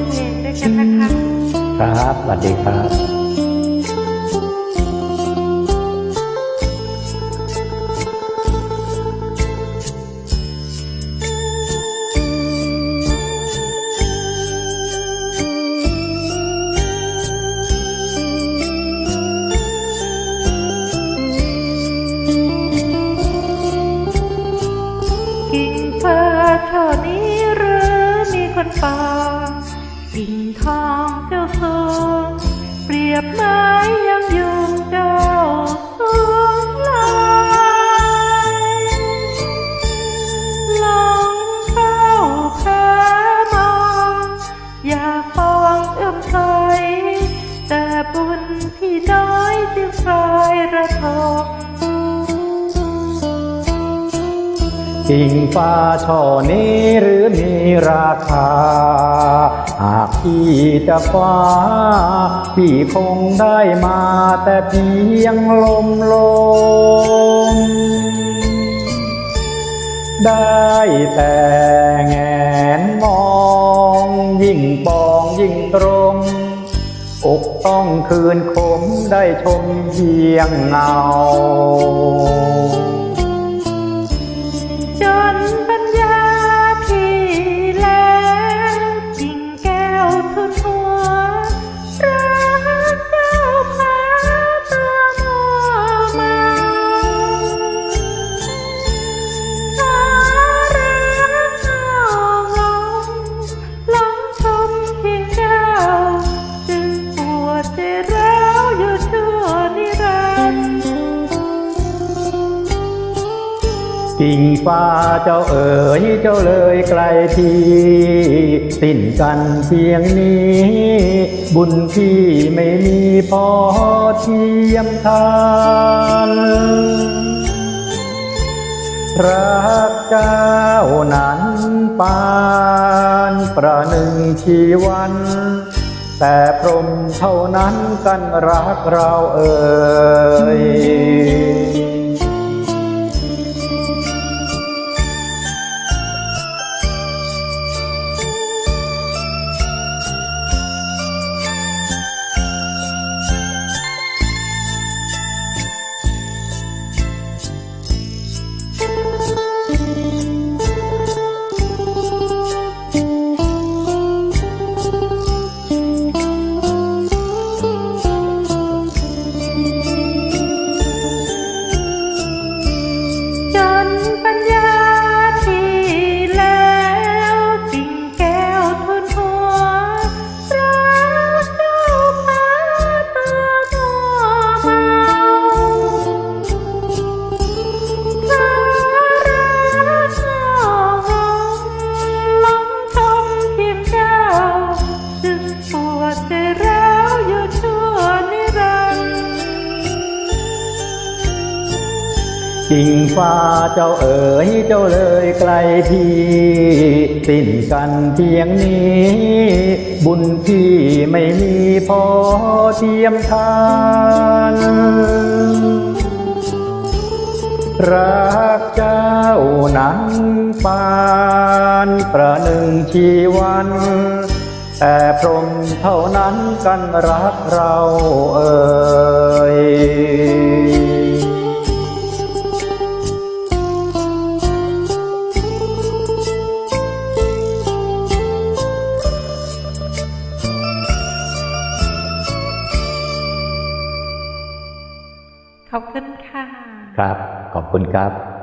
องเพลงด้วยกันนะคะครับสวัสดีครับกิ่งเฟ้าช่อนี้หรือมีคนป่า กิ่งทองเจ้าสวงเปรียบไม้ยังยุงเจ้าสวงลายลองเฝ้าแพ้มองอยากปองเอื้อมใสแต่บุญพี่น้อยจึงคลายระท กิ่งฟ้าช่อนี้หรือมีราคา หากพี่จะคว้าพี่คงได้มาแต่เพียงลมลม ได้แต่แงนมอง ยิ่งปองยิ่งตรงอกต้องคืนคมได้ชมเพียงเงา กิ่งฟ้าเจ้าเอ๋ยเจ้าเลยไกลทีสิ้นกันเพียงนี้ บุญพี่ไม่มีพอเทียมทานรักเจ้านั้นปานประหนึ่งชีวัน แต่พรหมเท่านั้นกันรักเราเอ่ย กิ่งฟ้าเจ้าเอ๋ยเจ้าเลยไกลที่สิ้นกันเพียงนี้ บุญพี่ไม่มีพอเทียมทานรักเจ้านั้นปานประหนึ่งชีวันแต่พรหมเท่านั้นกันรักเราเอ่ย ขอบคุณค่ะ ครับ ขอบคุณครับ